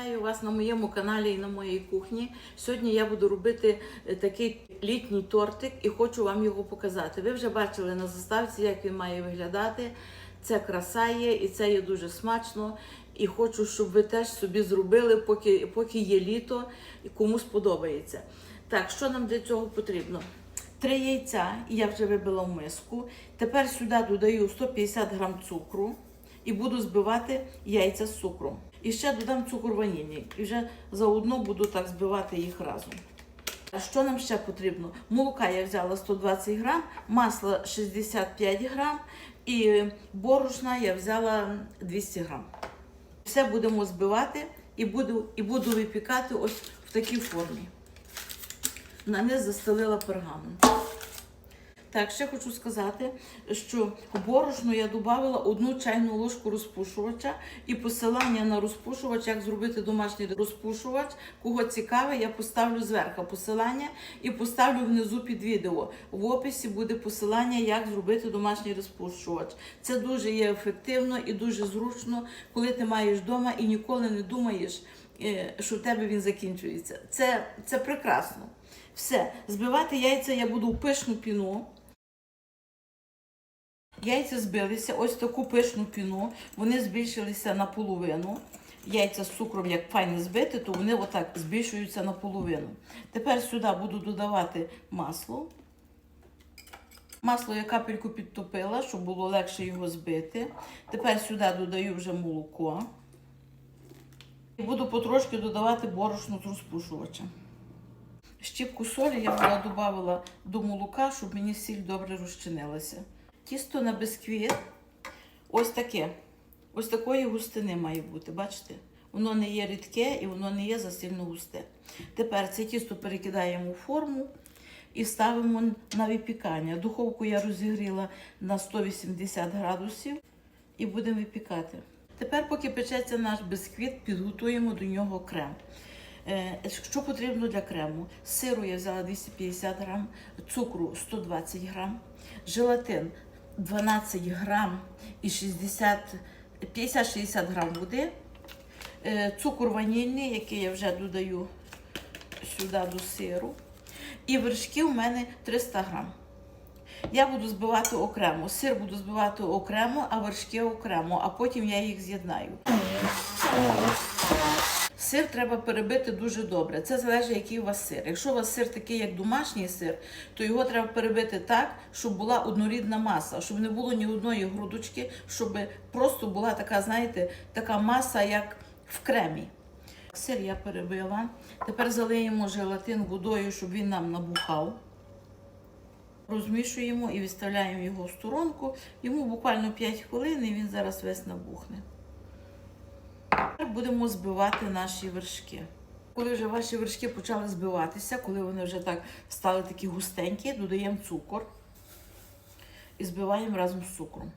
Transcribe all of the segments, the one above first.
Вітаю вас на моєму каналі і на моїй кухні. Сьогодні я буду робити е, такий літній тортик і хочу вам його показати. Ви вже бачили на заставці, як він має виглядати. Це краса є і це є дуже смачно. І хочу, щоб ви теж собі зробили, поки, поки є літо і кому сподобається. Так, що нам для цього потрібно? Три яйця, я вже вибила в миску. Тепер сюди додаю 150 грам цукру і буду збивати яйця з цукром. І ще додам цукор ванільний. І вже заодно буду так збивати їх разом. А що нам ще потрібно? Молока я взяла 120 грам, масла 65 грам і борошна я взяла 200 грам. Все будемо збивати і буду, і буду випікати ось в такій формі. На низ застелила пергамент. Так, ще хочу сказати, що в борошно я додавала одну чайну ложку розпушувача і посилання на розпушувач, як зробити домашній розпушувач. Кого цікаве, я поставлю зверху посилання і поставлю внизу під відео. В описі буде посилання, як зробити домашній розпушувач. Це дуже є ефективно і дуже зручно, коли ти маєш вдома і ніколи не думаєш, е, що в тебе він закінчується. Це, це прекрасно. Все, збивати яйця я буду в пишну піну. Яйця збилися, ось таку пишну піну. Вони збільшилися наполовину. Яйця з цукром, як файно збити, то вони отак збільшуються наполовину. Тепер сюди буду додавати масло. Масло я капельку підтопила, щоб було легше його збити. Тепер сюди додаю вже молоко. І буду потрошки додавати борошно з розпушувача. Щіпку солі я додавала до молока, щоб мені сіль добре розчинилася. Тісто на бисквіт ось таке. Ось такої густини має бути, бачите? Воно не є рідке і воно не є засильно густе. Тепер це тісто перекидаємо у форму і ставимо на випікання. Духовку я розігріла на 180 градусів і будемо випікати. Тепер, поки печеться наш бисквіт, підготуємо до нього крем. Е, Що потрібно для крему? Сиру я взяла 250 грам, цукру 120 грам, желатин 12 грам і 60, 50-60 грам води, е, цукор ванільний, який я вже додаю сюди до сиру. І вершки у мене 300 грам. Я буду збивати окремо. Сир буду збивати окремо, а вершки окремо, а потім я їх з'єднаю. Сир треба перебити дуже добре. Це залежить, який у вас сир. Якщо у вас сир такий, як домашній сир, то його треба перебити так, щоб була однорідна маса, щоб не було ні одної грудочки, щоб просто була така, знаєте, така маса, як в кремі. Сир я перебила. Тепер залиємо желатин водою, щоб він нам набухав. Розмішуємо і відставляємо його в сторонку. Йому буквально 5 хвилин і він зараз весь набухне. Тепер будемо збивати наші вершки. Коли вже ваші вершки почали збиватися, коли вони вже так стали такі густенькі, додаємо цукор і збиваємо разом з цукром.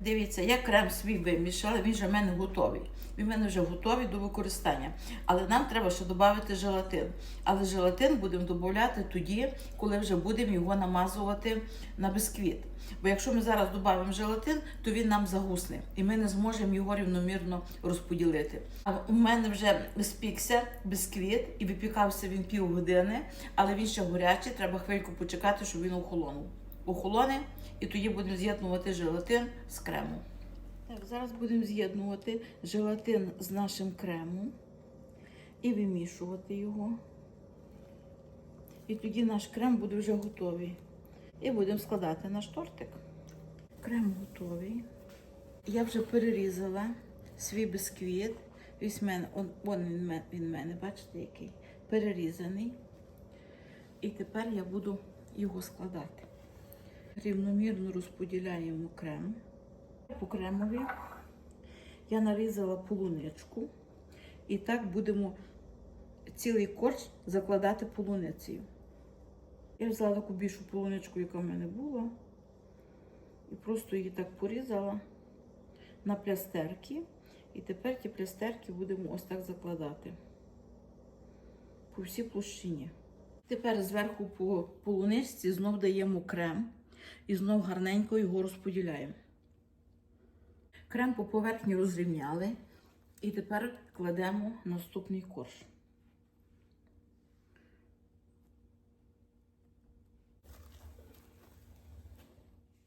Дивіться, я крем свій вимішала, він вже в мене готовий. Він в мене вже готовий до використання. Але нам треба ще додати желатин. Але желатин будемо додати тоді, коли вже будемо його намазувати на бисквіт. Бо якщо ми зараз додамо желатин, то він нам загусне і ми не зможемо його рівномірно розподілити. А у мене вже спікся бисквіт і випікався він півгодини, але він ще гарячий, треба хвильку почекати, щоб він охолонув. Охолоне, і тоді будемо з'єднувати желатин з кремом. Так, зараз будемо з'єднувати желатин з нашим кремом і вимішувати його. І тоді наш крем буде вже готовий. І будемо складати наш тортик. Крем готовий. Я вже перерізала свій бисквіт. Ось мене, он, он він, він мене, бачите, який перерізаний. І тепер я буду його складати. Рівномірно розподіляємо крем. По кремові я нарізала полуничку. І так будемо цілий корж закладати полуницею. Я взяла таку більшу полуничку, яка в мене була, і просто її так порізала на плястерки. І тепер ті плястерки будемо ось так закладати по всій площині. Тепер зверху по полуничці знов даємо крем і знов гарненько його розподіляємо. Крем по поверхні розрівняли. І тепер кладемо наступний корж.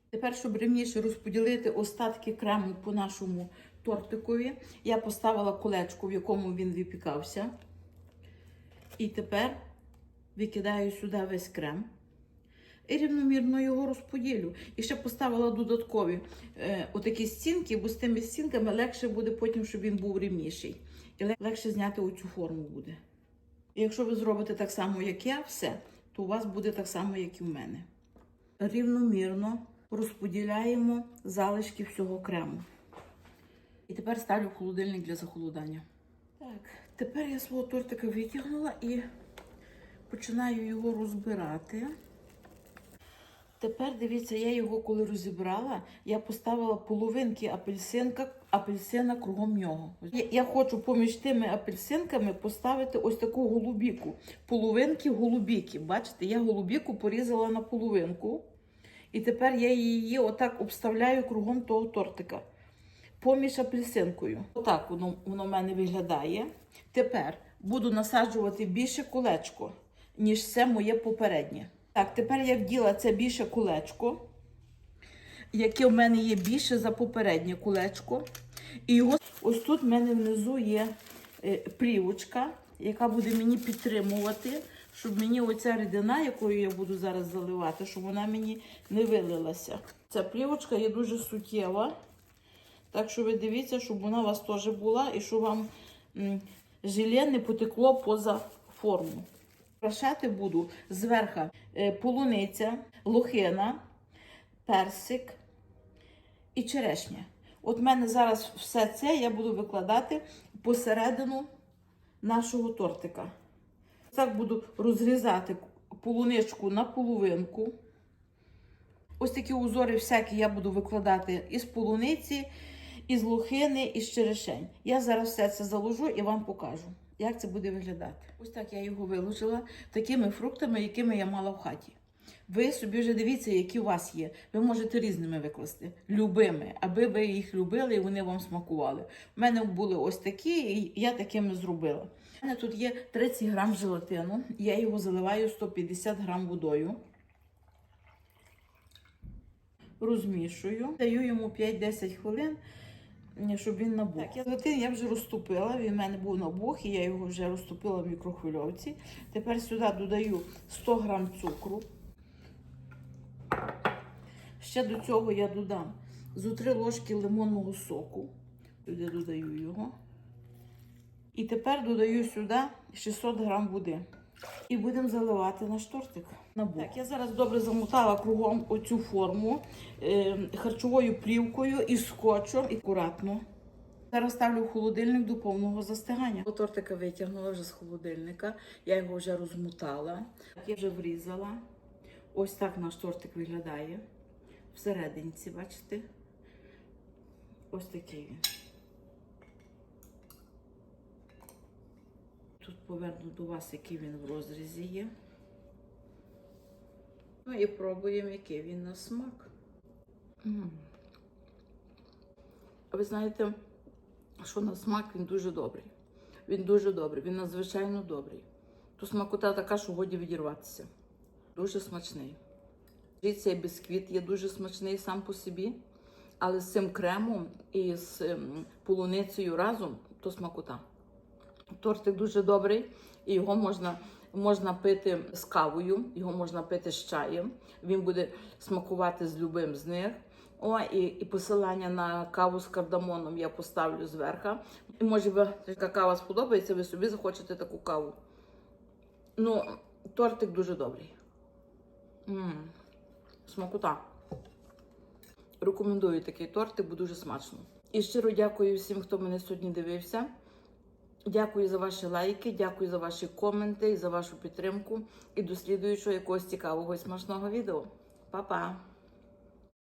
Тепер, щоб рівніше розподілити остатки крему по нашому тортикові, я поставила колечко, в якому він випікався. І тепер викидаю сюди весь крем і рівномірно його розподілю. І ще поставила додаткові е, отакі стінки, бо з тими стінками легше буде потім, щоб він був рівніший. І легше зняти оцю форму буде. І якщо ви зробите так само, як я, все, то у вас буде так само, як і в мене. Рівномірно розподіляємо залишки всього крему. І тепер ставлю в холодильник для захолодання. Так, тепер я свого тортика витягнула і починаю його розбирати. Тепер дивіться, я його коли розібрала, я поставила половинки апельсинка, апельсина кругом нього. Я, я хочу поміж тими апельсинками поставити ось таку голубіку. Половинки голубіки. Бачите, я голубіку порізала на половинку. І тепер я її отак обставляю кругом того тортика. Поміж апельсинкою. Отак воно, воно в мене виглядає. Тепер буду насаджувати більше колечко, ніж це моє попереднє. Так, тепер я вділа це більше колечко, яке в мене є більше за попереднє колечко. І його ось тут в мене внизу є е, плівочка, яка буде мені підтримувати, щоб мені оця рідина, якою я буду зараз заливати, щоб вона мені не вилилася. Ця плівочка є дуже суттєва. Так що ви дивіться, щоб вона у вас теж була і щоб вам желе не потекло поза форму. Крашати буду зверху е, полуниця, лохина, персик і черешня. От в мене зараз все це я буду викладати посередину нашого тортика. Так буду розрізати полуничку на половинку. Ось такі узори всякі я буду викладати із полуниці, із лохини, із черешень. Я зараз все це заложу і вам покажу, як це буде виглядати. Ось так я його виложила такими фруктами, якими я мала в хаті. Ви собі вже дивіться, які у вас є. Ви можете різними викласти, любими, аби ви їх любили і вони вам смакували. У мене були ось такі, і я такими зробила. У мене тут є 30 грам желатину, я його заливаю 150 грам водою розмішую, даю йому 5-10 хвилин, щоб він набух. Так, я желатин я вже розтопила, він в мене був набух, і я його вже розтопила в мікрохвильовці. Тепер сюди додаю 100 грам цукру. Ще до цього я додам зо 3 ложки лимонного соку. Сюди додаю його. І тепер додаю сюди 600 грам води. І будемо заливати наш тортик. Так, я зараз добре замотала кругом оцю форму е, харчовою плівкою і скотчем і акуратно. Зараз ставлю в холодильник до повного застигання. Тортика витягнула вже з холодильника, я його вже розмотала, я вже врізала. Ось так наш тортик виглядає. Всерединці, бачите? Ось такий він. Тут поверну до вас, який він в розрізі є. Ну і пробуємо, який він на смак. А Ви знаєте, що на смак він дуже добрий. Він дуже добрий, він надзвичайно добрий. То смакота така, що годі відірватися. Дуже смачний. І цей бісквіт є дуже смачний сам по собі, але з цим кремом і з ем, полуницею разом то смакота. Тортик дуже добрий, і його можна, можна пити з кавою, його можна пити з чаєм. Він буде смакувати з любим з них. О, і, і посилання на каву з кардамоном я поставлю зверху. І може ви така кава сподобається, ви собі захочете таку каву. Ну, тортик дуже добрий. м Смакота. Рекомендую такий тортик, бо дуже смачно. І щиро дякую всім, хто мене сьогодні дивився. Дякую за ваші лайки, дякую за ваші коменти і за вашу підтримку. І до слідуючого якогось цікавого і смачного відео. Па-па!